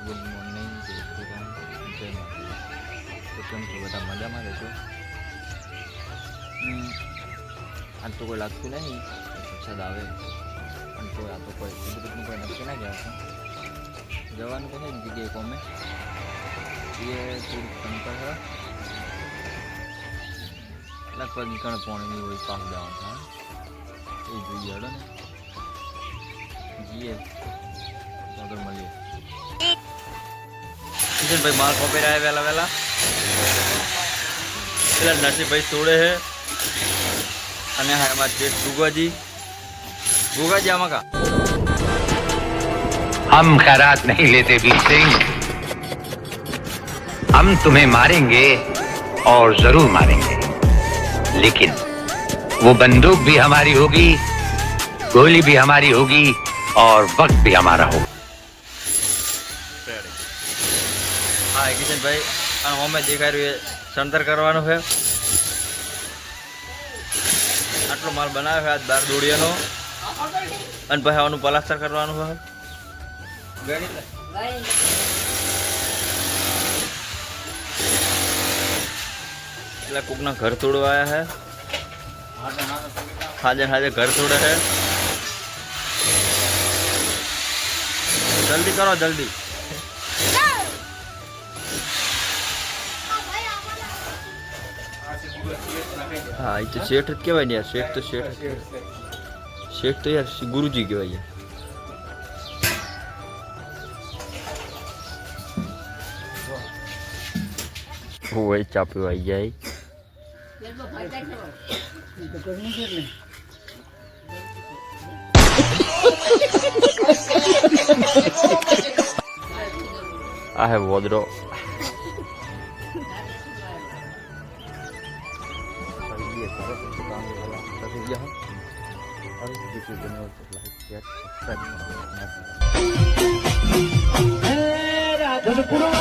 Good morning જય શ્રી રામ જય માતા તો કેમ છો બધા મજામાં હમ, આજ તો કોઈ લાગતું નહીં વરસાદ આવે પણ તો આ તો કોઈ કુદરતનું કોઈ નક્કી ના કહેવાય જવાનું તો જ જગ્યાએ કોમે એ થોડુંક કંકર છે લગભગ નીકળ પોણી હોય પાક જવાનું થાય એ જોઈએ હડો ને જઈએ આગળ મળીએ કિશનભાઈ માલ કોપી રહ્યા વહેલા વહેલા પેલા નરસિંહભાઈ તોડે છે અને હા એમાં છે ગુગાજી ગુગાજી આમાં કા हम खैरात नहीं लेते वीर सिंह हम तुम्हें मारेंगे और जरूर मारेंगे लेकिन वो बंदूक भी हमारी होगी गोली भी हमारी होगी और वक्त भी हमारा होगा હા કિશનભાઈ, અને અમે દેખાઈ રહ્યું એ સણતર કરવાનું છે. આટલો માલ બનાવ્યો છે, આજ બાર દોડિયાનો અને પછી આનું પલાસ્તર કરવાનું છે. એટલે કોકના ઘર તોડવા આવ્યા છે. હાજે હાજે ઘર તોડે છે. જલ્દી કરો, જલ્દી. હા એ તો શેઠ જ કહેવાય ને યાર શેઠ તો શેઠ જ કહેવાય. શેઠ તો યાર શ્રી ગુરુજી કહેવાય યાર હોય ચા પીવા આવી જાય આ હે વોદરો ધનપુર વાળા